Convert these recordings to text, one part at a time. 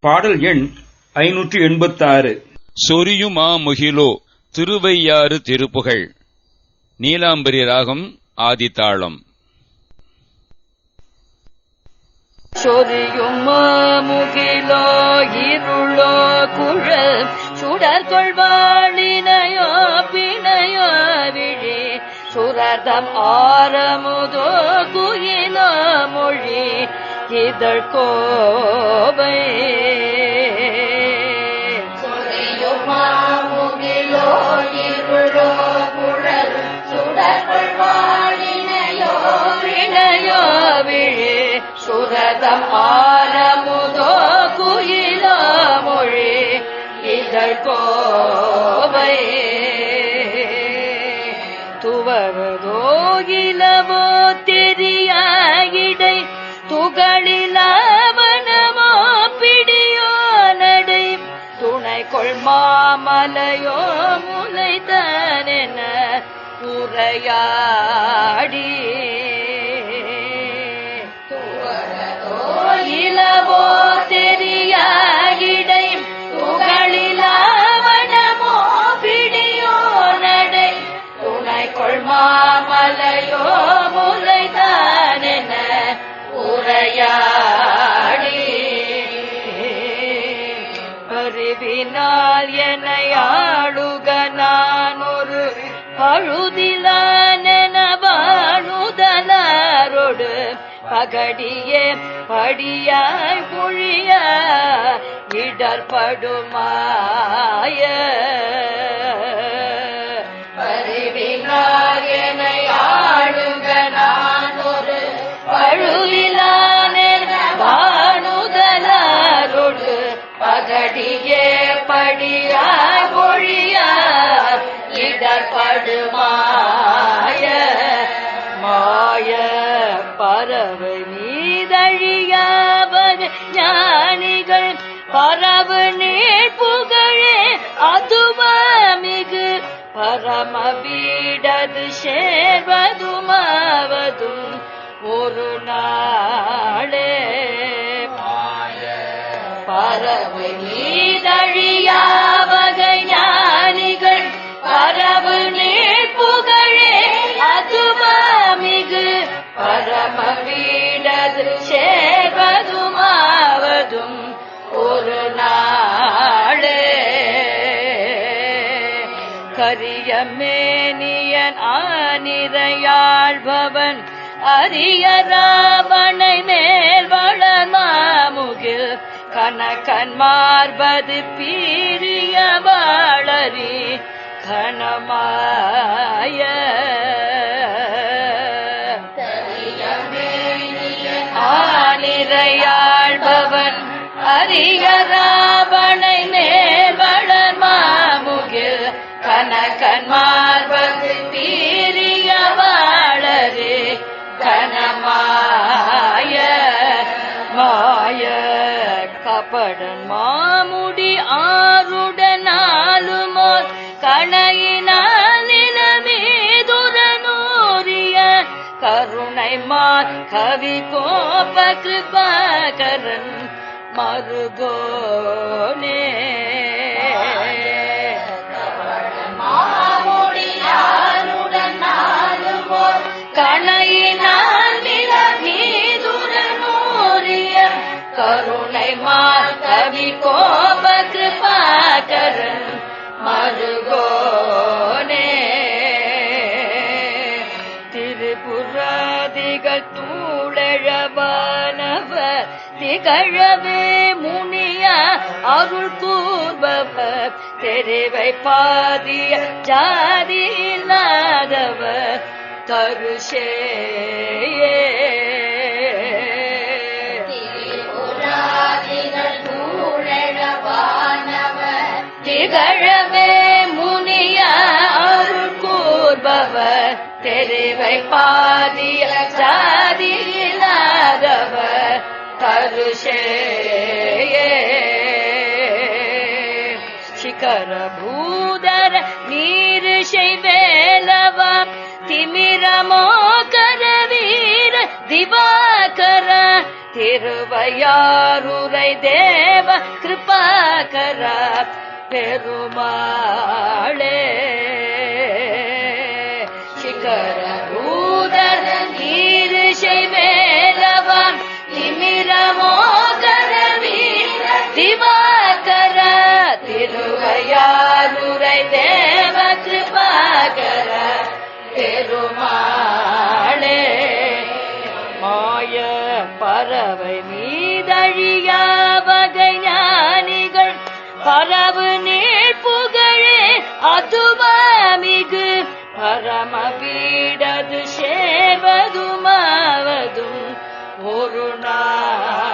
பாடல் எண் ஐநூற்றி எண்பத்தாறு. சொரியுமா முகிலோ திருவையாறு திருப்புகழ். நீலாம்பரி ராகம் ஆதித்தாளம் சொரியும் முகிலோ இருளோ குழ சுடர் கொள்வாளினையோ பிணையோ விழி. சுரதம் ஆரமுதோ குயிலோ மொழி. இதழ் கோப சுரதம் ஆரமுதோ குயிலோ மொழி இதழ் கோவை துவரதோ இலவோ தெரியாயிடை துகளிலவனமோ பிடியோ நடை. துணை கொள் மாமலையோ முளைத்தனென உரையாடி. உரையாடி அறிவினால் என்னை ஆளுக நான் ஒரு பழுதிலானென வாழுதலாரோடு பகடியே படியாய் புழிய இடர்படுமாய. அறிவினால் என்னை பகடியே படியா மொழியா இடர்படுமாய. மாய பறவை நீதழியாவது ஞானிகள் பரவு நீர் புகழே அதுவாமிகு பரம வீடது சேர்வதுமாவதும் ஒரு நாளே நீதழியாவக ஞானிகள் பரவு நீர் புகழே அதுவாமிகு. பரம வீடது சேர்வதுமாவதும் ஒரு நாளே. கரியமேனியன் ஆனிரையாழ்பவன் அரிய ராவணை மேல் வளர்மாமுகில் கனகன் மார்பது பீரிய வாழறி கனமாய. ஆனிரையாழ்பவன் அரிய ராவணை மேல் வளர்மாமுகில் பீ காப்படன் மாமுடி ஆருடன் ஆளுமோர் கணையினால் கருணை மார் கவி கோப கிருபாகரன் மருகோனே. கோப கிருபாகரன் மருகோனே திரிபுராதிகள் தூளழவானவர் திகழவே முனிய அருள் கூர்பவர் தெருவை பாதிய ஜாதி இல்லாதவர் தருஷே இவை பாதிய சாதியில்லாதவர். தருஷே. கரபூதர நீருஷை வேலவம் திமிரமோ கரவீர திவாகர. திருவையாருரை தேவ கிருபாகர. பெருமாளே. சிகர தேவ கிருபாகர பெருமாளே. மாய பறவை மீதழியா வகை ஞானிகள் பரவு நீர் புகழே அதுவாமிகு. பரம சேவதுமாவதும் ஒரு நாள்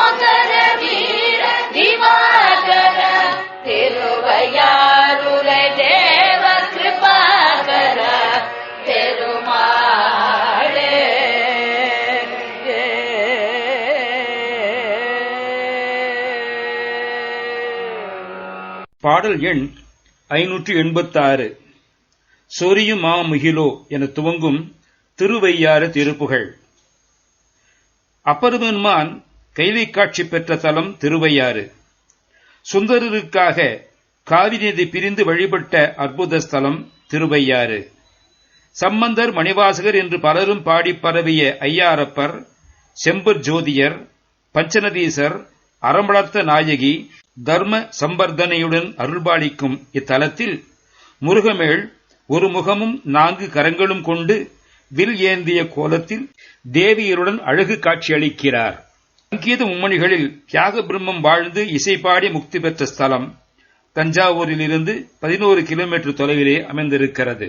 பாடல் எண் ஐநூற்று எண்பத்தாறு சொரியும் மாமுகிலோ என துவங்கும் திருவையாறு திருப்புகழ் அப்பருமன்மான் கைலை காட்சி பெற்ற தலம் திருவையாறு. சுந்தரருக்காக காவிரி பிரிந்து வழிபட்ட அற்புத ஸ்தலம் திருவையாறு. சம்பந்தர் மணிவாசகர் என்று பலரும் பாடி பரவிய ஐயாரப்பர் செம்பர் ஜோதியர் பஞ்சநதீசர் அறம்பளர்த்த நாயகி தர்ம சம்பர்தனையுடன் அருள்பாலிக்கும் இத்தலத்தில் முருகமேள் ஒரு முகமும் நான்கு கரங்களும் கொண்டு வில் ஏந்திய கோலத்தில் தேவியருடன் அழகு காட்சியளிக்கிறார் சங்கீத மும்மணிகளில் தியாக பிரம்மம் வாழ்ந்து இசைப்பாடி முக்தி பெற்ற ஸ்தலம் தஞ்சாவூரிலிருந்து பதினோரு கிலோமீட்டர் தொலைவிலே அமைந்திருக்கிறது.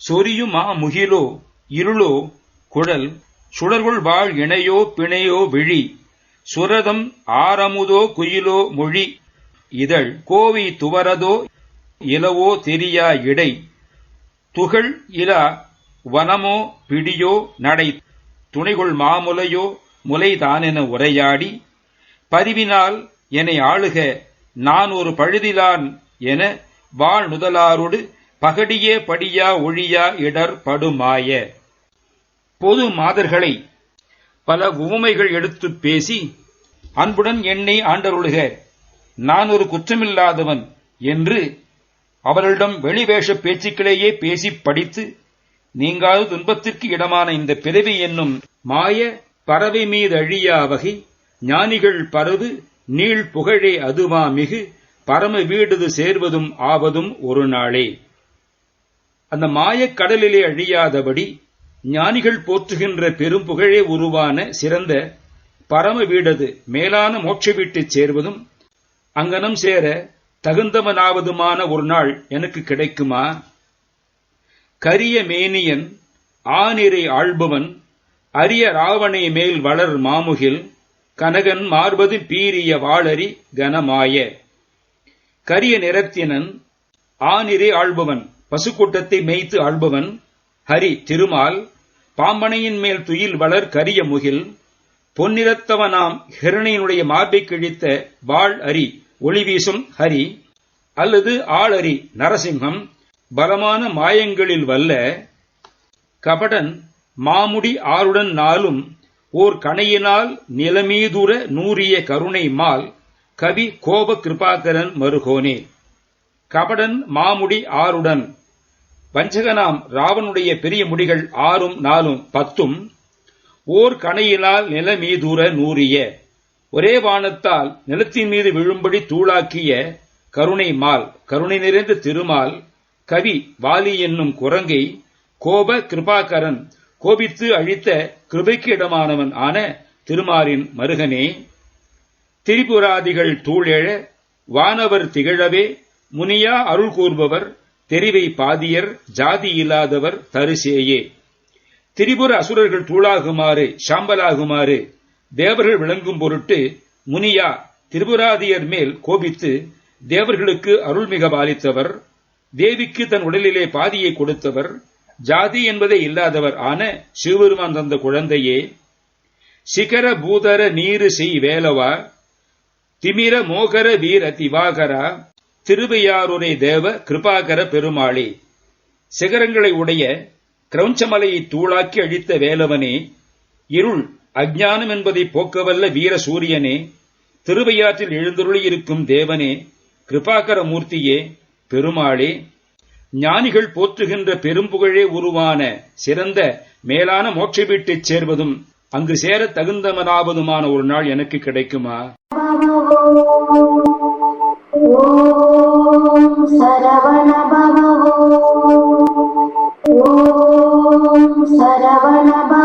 சொரியுமா முகிலோ இருளோ குழல் சுடர்கொள் வாழ் இணையோ பிணையோ விழி சுரதம் ஆரமுதோ குயிலோ மொழி. இதழ் கோவி துவரதோ இலவோ தெரியா இடை. துகள் இலா வனமோ பிடியோ நடை. துணைகொள் மாமுலையோ முலைதானென உரையாடி. பதிவினால் என்னை ஆளுக நான் ஒரு பழுதிலான் என வாழ் நுதலாரோடு பகடியே படியா ஒழியா இடர் படுமாய. பொது மாதர்களை பல உவமைகள் எடுத்துப் பேசி அன்புடன் என்னை ஆண்டருளுக. நான் ஒரு குற்றமில்லாதவன் என்று அவர்களிடம் வெளிவேஷ பேச்சுக்களையே பேசி படித்து நீங்காது துன்பத்திற்கு இடமான இந்த பிறவி என்னும் மாய பறவை மீது அழியா வகை ஞானிகள் பரவு நீள் புகழே அதுவா மிகு பரம வீடுது சேர்வதும் ஆவதும் ஒரு நாளே. அந்த மாயக் கடலிலே அழியாதபடி ஞானிகள் போற்றுகின்ற பெரும் புகழே உருவான சிறந்த பரம வீடது மேலான மோட்ச வீட்டைச் சேர்வதும் அங்கனம் சேர தகுந்தவனாவதுமான ஒரு நாள் எனக்கு கிடைக்குமா? கரிய மேனியன் ஆனிரை ஆள்பவன் அரிய ராவணை மேல் வளர் மாமுகில் கனகன் மார்பது பீரிய வாளரி கனமாய. கரிய நிறத்தினன் ஆனிரை ஆள்பவன் பசுக்கூட்டத்தை மேய்த்து ஆள்பவன் ஹரி திருமால் பாம்பனையின் மேல் துயில் வளர் கரிய முகில் பொன்னிறத்தவனாம் ஹிரணையினுடைய மார்பை கிழித்த வாழ் அரி ஒளி வீசும் ஹரி அல்லது ஆளரி நரசிம்ஹம் பலமான மாயங்களில் வல்ல கபடன் மாமுடி ஆறுடன் நாளும் ஓர் கணையினால் நிலமீதுர நூறிய கருணை மால் கவி கோப கிருபாகரன் மருகோனே. கபடன் மாமுடி ஆறுடன் வஞ்சகனாம் ராவனுடைய பெரிய முடிகள் ஆறும் நாலும் பத்தும் ஓர் கணையினால் நிலமீதுர நூறிய ஒரே வானத்தால் நிலத்தின் மீது விழும்படி தூளாக்கிய கருணை மால் கருணை நிறைந்த திருமால் கவி வாலி என்னும் குரங்கை கோப கிருபாகரன் கோபித்து அழித்த கிருபைக்கு இடமானவன் ஆன திருமாலின் மருகனே திரிபுராதிகள் தூளெழ வானவர் திகழவே முனியா அருள் கூறுபவர் தெரிவை பாதியர் ஜாதி இல்லாதவர் தரிசேயே. திரிபுர அசுரர்கள் தூளாகுமாறு சாம்பலாகுமாறு தேவர்கள் விளங்கும் பொருட்டு முனியா திரிபுராதியர் மேல் கோபித்து தேவர்களுக்கு அருள்மிக பாலித்தவர் தேவிக்கு தன் உடலிலே பாதியை கொடுத்தவர் ஜாதி என்பதே இல்லாதவர் ஆன சிவபெருமான் தந்த குழந்தையே. சிகர பூதர நீரு செய் வேலவா திமிர மோகர வீர திவாகரா திருவையாறுரை தேவ கிருபாகர பெருமாளே சிகரங்களை உடைய கிரௌஞ்சமலையை தூளாக்கி அழித்த வேலவனே இருள் அஜ்ஞானம் என்பதை போக்கவல்ல வீர சூரியனே திருவையாற்றில் எழுந்தருளி இருக்கும் தேவனே கிருபாகர மூர்த்தியே பெருமாளே ஞானிகள் போற்றுகின்ற பெரும்புகழே உருவான சிறந்த மேலான மோட்ச வீட்டைச் சேர்வதும் அங்கு சேர தகுந்தவனாவதுமான ஒரு நாள் எனக்கு கிடைக்குமா? சரவண பவ ஓம் சரவண பவ